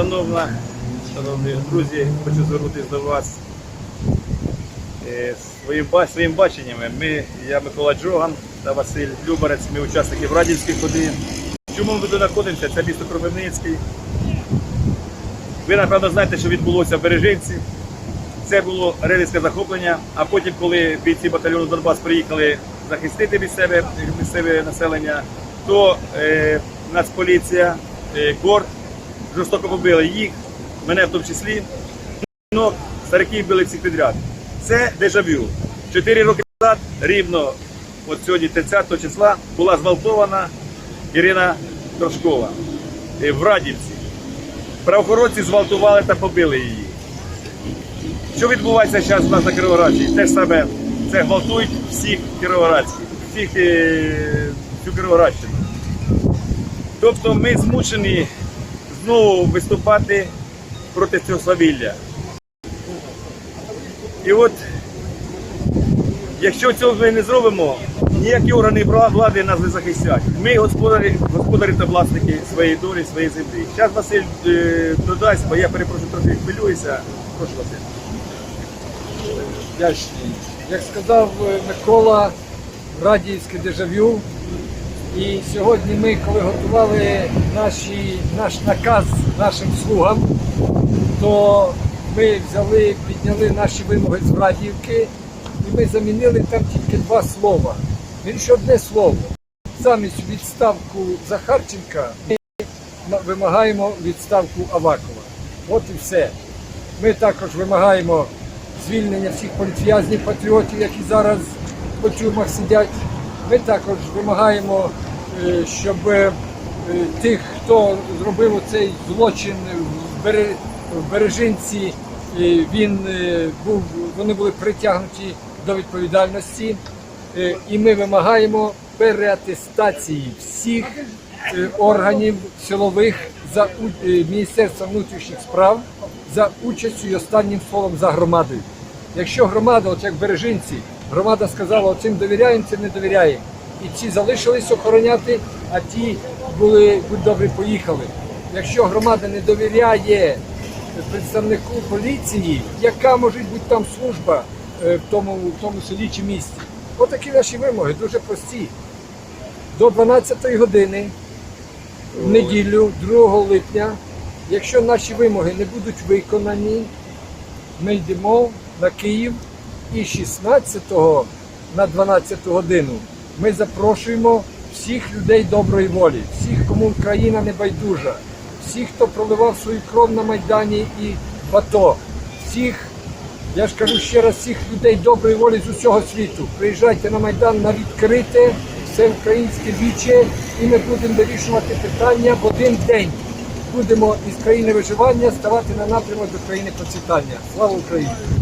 шановна, шановні друзі, хочу звернутися до вас е, своїм, своїм баченням. Ми, я Микола Джоган та Василь Любарець, ми учасники Радівської ходи. Чому ми тут знаходимося? Це місто Кропивницький. Ви, напевно, знаєте, що відбулося в Бережинці. Це було рейдерське захоплення, а потім, коли бійці батальйону Донбас приїхали захистити місцеве, місцеве населення, то е, Нацполіція, е, КОР жорстоко побили їх, мене в тому числі. Ну, стариків били всіх підряд. Це дежавю. Чотири роки назад, рівно, от сьогодні 30 числа, була зґвалтована Ірина Трошкова е, в Радівці. Правоохоронці зґвалтували та побили її. Що відбувається зараз у нас на Кіровоградщині? Те ж саме, це гвалтують всіх кіровоградських, всіх е, всю Кіровоградщину. Тобто ми змушені знову виступати проти цього свавілля. І от, якщо цього ми не зробимо, ніякі органи вла- влади нас не захистять. Ми господарі, господарі та власники своєї долі, своєї землі. Зараз Василь е, додасть, бо я перепрошую трохи хвилююся. Прошу Василь. вдячний. Як сказав е, Микола, радіївське дежавю. І сьогодні ми, коли готували наші, наш наказ нашим слугам, то ми взяли, підняли наші вимоги з Радіївки і ми замінили там тільки два слова. Більше одне слово. Замість відставку Захарченка ми вимагаємо відставку Авакова. От і все. Ми також вимагаємо звільнення всіх політв'язнів, патріотів, які зараз по тюрмах сидять. Ми також вимагаємо, е, щоб е, тих, хто зробив цей злочин в Бережинці, е, він був, вони були притягнуті до відповідальності. І ми вимагаємо переатестації всіх органів силових за Міністерства внутрішніх справ за участю і останнім словом за громадою. Якщо громада, от як Бережинці, громада сказала, цим довіряємо, цим не довіряємо. І ці залишились охороняти, а ті були, будь добрі, поїхали. Якщо громада не довіряє представнику поліції, яка може бути там служба е, в тому, в тому селі чи місті. Отакі наші вимоги, дуже прості. До 12 години в неділю, 2 липня, якщо наші вимоги не будуть виконані, ми йдемо на Київ і 16-го на 12 годину ми запрошуємо всіх людей доброї волі, всіх, кому Україна не байдужа, всіх, хто проливав свою кров на Майдані і в АТО, всіх, я ж кажу ще раз, всіх людей доброї волі з усього світу. Приїжджайте на Майдан на відкрите все українське віче, і ми будемо вирішувати питання в один день. Будемо із країни виживання ставати на напрямок до країни процвітання. Слава Україні!